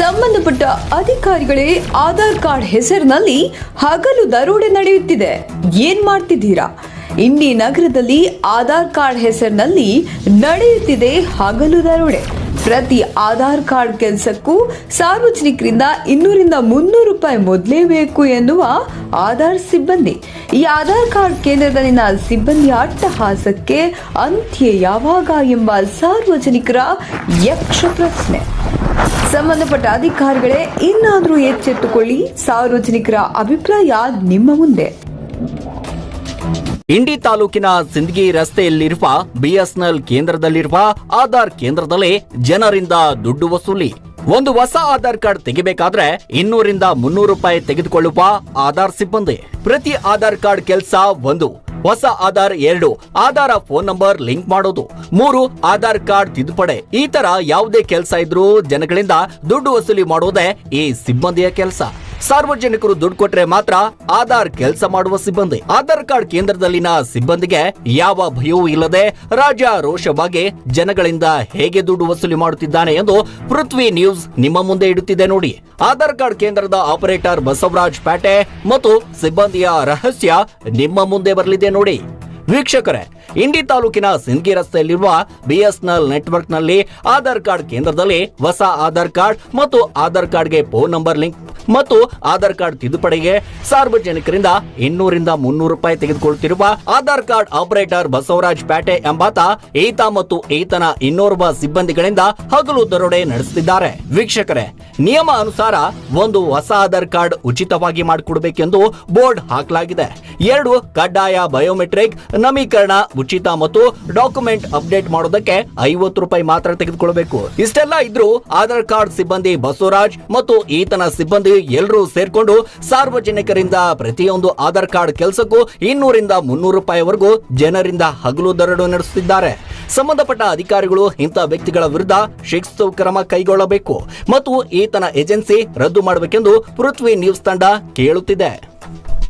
ಸಂಬಂಧಪಟ್ಟ ಅಧಿಕಾರಿಗಳೇ ಆಧಾರ್ ಕಾರ್ಡ್ ಹೆಸರಿನಲ್ಲಿ ಹಗಲು ದರೋಡೆ ನಡೆಯುತ್ತಿದೆ. ಏನ್ ಮಾಡ್ತಿದ್ದೀರಾ? ಇಂಡಿ ನಗರದಲ್ಲಿ ಆಧಾರ್ ಕಾರ್ಡ್ ಹೆಸರಿನಲ್ಲಿ ನಡೆಯುತ್ತಿದೆ ಹಗಲು ದರೋಡೆ. ಪ್ರತಿ ಆಧಾರ್ ಕಾರ್ಡ್ ಕೆಲಸಕ್ಕೂ ಸಾರ್ವಜನಿಕರಿಂದ ಇನ್ನೂರಿಂದ ಮುನ್ನೂರು ರೂಪಾಯಿ ಮೊದಲೇ ಬೇಕು ಎನ್ನುವ ಆಧಾರ್ ಸಿಬ್ಬಂದಿ. ಈ ಆಧಾರ್ ಕಾರ್ಡ್ ಕೇಂದ್ರದಲ್ಲಿನ ಸಿಬ್ಬಂದಿ ಅಟ್ಟಹಾಸಕ್ಕೆ ಅಂತ್ಯ ಯಾವಾಗ ಎಂಬ ಸಾರ್ವಜನಿಕರ ಯಕ್ಷ ಪ್ರಶ್ನೆ ಸಂಬಂಧಪಟ್ಟ ಅಧಿಕಾರಿಗಳೇ ಇನ್ನಾದರೂ ಎಚ್ಚೆತ್ತುಕೊಳ್ಳಿ. ಸಾರ್ವಜನಿಕರ ಅಭಿಪ್ರಾಯ ನಿಮ್ಮ ಮುಂದೆ. ಇಂಡಿ ತಾಲೂಕಿನ ಸಿಂದಗಿ ರಸ್ತೆಯಲ್ಲಿರುವ ಬಿಎಸ್ಎನ್ಎಲ್ ಕೇಂದ್ರದಲ್ಲಿರುವ ಆಧಾರ್ ಕೇಂದ್ರದಲ್ಲಿ ಜನರಿಂದ ದುಡ್ಡು ವಸೂಲಿ. ಒಂದು ಹೊಸ ಆಧಾರ್ ಕಾರ್ಡ್ ತೆಗಿಬೇಕಾದ್ರೆ ಇನ್ನೂರಿಂದ ಮುನ್ನೂರು ರೂಪಾಯಿ ತೆಗೆದುಕೊಳ್ಳುವ ಆಧಾರ್ ಸಿಬ್ಬಂದಿ. ಪ್ರತಿ ಆಧಾರ್ ಕಾರ್ಡ್ ಕೆಲಸ ಒಂದು. ಹೊಸ ಆಧಾರ್ ಎರಡು, ಆಧಾರ ಫೋನ್ ನಂಬರ್ ಲಿಂಕ್ ಮಾಡೋದು. ಮೂರು, ಆಧಾರ್ ಕಾರ್ಡ್ ತಿದ್ದುಪಡೆ. ಈ ತರ ಯಾವುದೇ ಕೆಲಸ ಇದ್ರೂ ಜನಗಳಿಂದ ದುಡ್ಡು ವಸೂಲಿ ಮಾಡೋದೇ ಈ ಸಿಬ್ಬಂದಿಯ ಕೆಲಸ. ಸಾರ್ವಜನಿಕರು ದುಡ್ಡು ಕೊಟ್ರೆ ಮಾತ್ರ ಆಧಾರ್ ಕೆಲಸ ಮಾಡುವ ಸಿಬ್ಬಂದಿ. ಆಧಾರ್ ಕಾರ್ಡ್ ಕೇಂದ್ರದಲ್ಲಿನ ಸಿಬ್ಬಂದಿಗೆ ಯಾವ ಭಯವೂ ಇಲ್ಲದೆ ರಾಜ ರೋಷವಾಗಿ ಜನಗಳಿಂದ ಹೇಗೆ ದುಡ್ಡು ವಸೂಲಿ ಮಾಡುತ್ತಿದ್ದಾನೆ ಎಂದು ಪೃಥ್ವಿ ನ್ಯೂಸ್ ನಿಮ್ಮ ಮುಂದೆ ಇಡುತ್ತಿದೆ ನೋಡಿ. ಆಧಾರ್ ಕಾರ್ಡ್ ಕೇಂದ್ರದ ಆಪರೇಟರ್ ಬಸವರಾಜ್ ಪ್ಯಾಟೆ ಮತ್ತು ಸಿಬ್ಬಂದಿಯ ರಹಸ್ಯ ನಿಮ್ಮ ಮುಂದೆ ಬರಲಿದೆ ನೋಡಿ. ವೀಕ್ಷಕರೇ, ಇಂಡಿ ತಾಲೂಕಿನ ಸಿಂದಗಿ ರಸ್ತೆಯಲ್ಲಿರುವ ಬಿಎಸ್ಎನ್ಎಲ್ ನೆಟ್ವರ್ಕ್ನಲ್ಲಿ ಆಧಾರ್ ಕಾರ್ಡ್ ಕೇಂದ್ರದಲ್ಲಿ ಹೊಸ ಆಧಾರ್ ಕಾರ್ಡ್ ಮತ್ತು ಆಧಾರ್ ಕಾರ್ಡ್ಗೆ ಫೋನ್ ನಂಬರ್ ಲಿಂಕ್ ಮತ್ತು ಆಧಾರ್ ಕಾರ್ಡ್ ತಿದ್ದುಪಡಿಗೆ ಸಾರ್ವಜನಿಕರಿಂದ ಇನ್ನೂರಿಂದ ಮುನ್ನೂರು ರೂಪಾಯಿ ತೆಗೆದುಕೊಳ್ಳುತ್ತಿರುವ ಆಧಾರ್ ಕಾರ್ಡ್ ಆಪರೇಟರ್ ಬಸವರಾಜ್ ಪ್ಯಾಟೆ ಎಂಬಾತ ಈತ ಮತ್ತು ಈತನ ಇನ್ನೋರ್ವ ಸಿಬ್ಬಂದಿಗಳಿಂದ ಹಗಲು ದರೋಡೆ ನಡೆಸುತ್ತಿದ್ದಾರೆ. ವೀಕ್ಷಕರೇ ನಿಯಮ ಅನುಸಾರ ಒಂದು ಹೊಸ ಆಧಾರ್ ಕಾರ್ಡ್ ಉಚಿತವಾಗಿ ಮಾಡಿಕೊಡಬೇಕೆಂದು ಬೋರ್ಡ್ ಹಾಕಲಾಗಿದೆ. ಎರಡು, ಕಡ್ಡಾಯ ಬಯೋಮೆಟ್ರಿಕ್ ನವೀಕರಣ ಉಚಿತ ಮತ್ತು ಡಾಕ್ಯುಮೆಂಟ್ ಅಪ್ಡೇಟ್ ಮಾಡೋದಕ್ಕೆ ಐವತ್ತು ರೂಪಾಯಿ ಮಾತ್ರ ತೆಗೆದುಕೊಳ್ಳಬೇಕು ಇಷ್ಟೆಲ್ಲ ಇದ್ರೂ ಆಧಾರ್ ಕಾರ್ಡ್ ಸಿಬ್ಬಂದಿ ಬಸವರಾಜ್ ಮತ್ತು ಈತನ ಸಿಬ್ಬಂದಿ ಎಲ್ಲರೂ ಸೇರ್ಕೊಂಡು ಸಾರ್ವಜನಿಕರಿಂದ ಪ್ರತಿಯೊಂದು ಆಧಾರ್ ಕಾರ್ಡ್ ಕೆಲಸಕ್ಕೂ ಇನ್ನೂರಿಂದ ಮುನ್ನೂರು ರೂಪಾಯಿವರೆಗೂ ಜನರಿಂದ ಹಗಲು ದರಡು ನಡೆಸುತ್ತಿದ್ದಾರೆ. ಸಂಬಂಧಪಟ್ಟ ಅಧಿಕಾರಿಗಳು ಇಂಥ ವ್ಯಕ್ತಿಗಳ ವಿರುದ್ಧ ಶಿಸ್ತು ಕ್ರಮ ಕೈಗೊಳ್ಳಬೇಕು ಮತ್ತು ಈತನ ಏಜೆನ್ಸಿ ರದ್ದು ಮಾಡಬೇಕೆಂದು ಪೃಥ್ವಿ ನ್ಯೂಸ್ ತಂಡ ಕೇಳುತ್ತಿದೆ.